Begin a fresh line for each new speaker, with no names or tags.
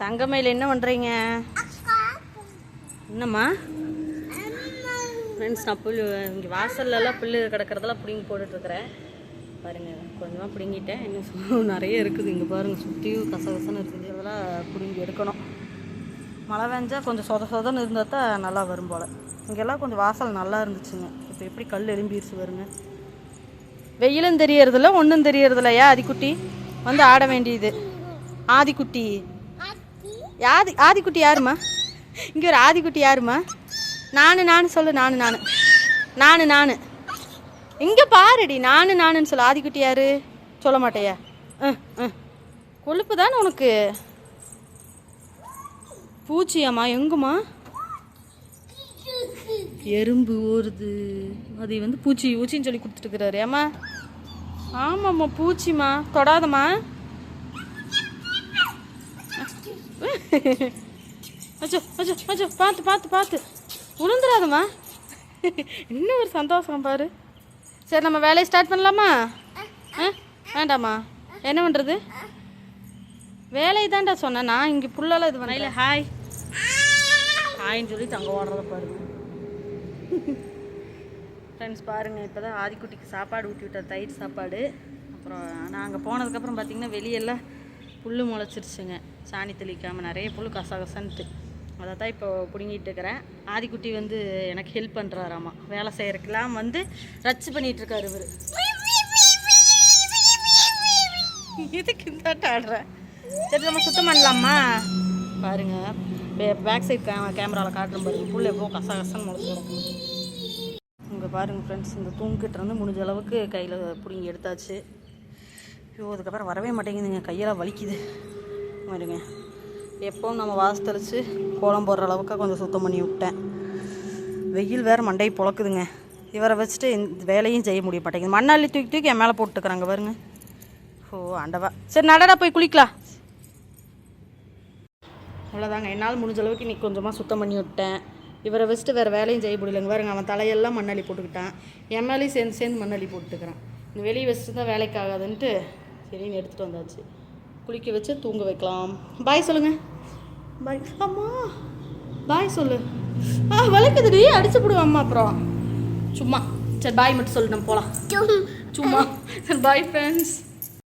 தங்கமயில் என்ன பண்ணுறீங்க என்னம்மா? ஃப்ரெண்ட்ஸ் நான் புல் இங்கே வாசல்லலாம் புல் கிடக்கிறதெல்லாம் பிடுங்கி போட்டுட்ருக்குறேன். பாருங்கள் கொஞ்சமாக பிடுங்கிட்டேன். இன்னும் நிறைய இருக்குது. இங்கே பாருங்கள் சுற்றியும் கசகசன்னு இருக்குது. இதெல்லாம் பிடுங்கி எடுக்கணும். மழை பெஞ்சா கொஞ்சம் சொத சொதன்னு இருந்தால் தான் நல்லா வரும் போல். இங்கெல்லாம் கொஞ்சம் வாசல் நல்லா இருந்துச்சுங்க. இப்போ எப்படி கல் எலும்பிடுச்சு வருங்க வெயிலும் தெரியறதில்ல ஒன்றும் தெரியறதில்ல ஏன் ஆதிக்குட்டி? வந்து ஆட வேண்டியது. ஆதிக்குட்டி. ஆதி ஆதிக்குட்டி யாருமா இங்கே ஒரு ஆதிக்குட்டி யாருமா நானு நானு சொல்லு நானு நானு. நானு நானு. இங்கே பாருடி நானு நானுன்னு சொல்லு. ஆதிக்குட்டி யாரு? சொல்ல மாட்டேயா? ம் ம் கொழுப்பு தானே உனக்கு? பூச்சியாம்மா எங்குமா எறும்பு ஊறுது. அது வந்து பூச்சி பூச்சின்னு சொல்லி கொடுத்துட்டுருக்குறாரு ஏம்மா? ஆமாம்மா பூச்சிம்மா. தொடாதம்மா. அச்சோ அச்சோ அச்சோ பார்த்து பார்த்து பார்த்து. உளுந்துடாதம்மா இன்னும் ஒரு சந்தோஷம் பாரு. சரி நம்ம வேலையை ஸ்டார்ட் பண்ணலாமா? ஆ? வேண்டாமா? என்ன பண்ணுறது வேலையை தான்டா சொன்னேன். நான் இங்கே புல்லெல்லாம் இது பண்ணல ஹாய் ஹாய்ன்னு சொல்லி தங்க ஓடுறத பாருங்க ஃப்ரெண்ட்ஸ் பாருங்கள் இப்போ தான் ஆதிக்குட்டிக்கு சாப்பாடு ஊட்டி விட்ட தயிர் சாப்பாடு. அப்புறம் நாங்கள் போனதுக்கப்புறம் பார்த்தீங்கன்னா வெளியெல்லாம் புல் முளைச்சிருச்சுங்க. சாணி தெளிக்காமல் நிறைய புல் கசகசன்ட்டு அதை தான் இப்போ பிடுங்கிட்டு இருக்கிறேன். ஆதிக்குட்டி வந்து எனக்கு ஹெல்ப் பண்ணுறாராமா வேலை செய்கிறதுக்கெல்லாம் வந்து ரச்சு பண்ணிகிட்ருக்காரு இவர். இதுக்கு இந்த ஆடுறேன் சரி நம்ம சுத்தம் பண்ணலாமா? பாருங்க பேக் சைட் கே கேமராவில் காட்டுற பாருங்க. புல் எவ்வளோ கசகசன்னு முளைச்சி இங்கே பாருங்கள் ஃப்ரெண்ட்ஸ் இந்த தூங்கிட்டு இருந்து முடிஞ்ச அளவுக்கு கையில் பிடுங்கி எடுத்தாச்சு. ஐயோ அதுக்கப்புறம் வரவே மாட்டேங்குதுங்க. கையெல்லாம் வலிக்குது. மாதிரிங்க எப்பவும் நம்ம வாச கோலம் போடுற அளவுக்கு கொஞ்சம் சுத்தம் பண்ணி விட்டேன். வெயில் வேறு மண்டையை பொழக்குதுங்க. இவரை வச்சுட்டு இந்த வேலையும் செய்ய முடிய மாட்டேங்குது. மண்ணாளி தூக்கி தூக்கி என் மேலே போட்டுக்கிறாங்க பாருங்க. ஓ ஆண்டவா சரி நடடா போய் குளிக்கலாம். அவ்வளோதாங்க என்னால் முடிஞ்ச அளவுக்கு இன்னைக்கு கொஞ்சமாக சுத்தம் பண்ணி விட்டேன். இவரை வச்சுட்டு வேறு வேலையும் செய்ய முடியலங்க. பாருங்க அவன் தலையெல்லாம் மண்ணாளி போட்டுக்கிட்டான். என் மேலேயும் சேர்ந்து சேர்ந்து மண்ணாளி போட்டுக்கிறான் இந்த வெளியே வச்சுட்டு தான் வேலைக்கு ஆகாதுன்ட்டு சரின்னு எடுத்துகிட்டு வந்தாச்சு. குளிக்க வச்சு தூங்க வைக்கலாம். பாய் சொல்லுங்க. பாய். அம்மா பாய் சொல்லு. ஆ வலிக்குதுடி அடிச்சு போடுவோம் அம்மா அப்புறம். சும்மா. சரி பாய் மட்டும் சொல்லு நம்ம போகலாம் சும்மா. சரி பாய் ஃப்ரெண்ட்ஸ்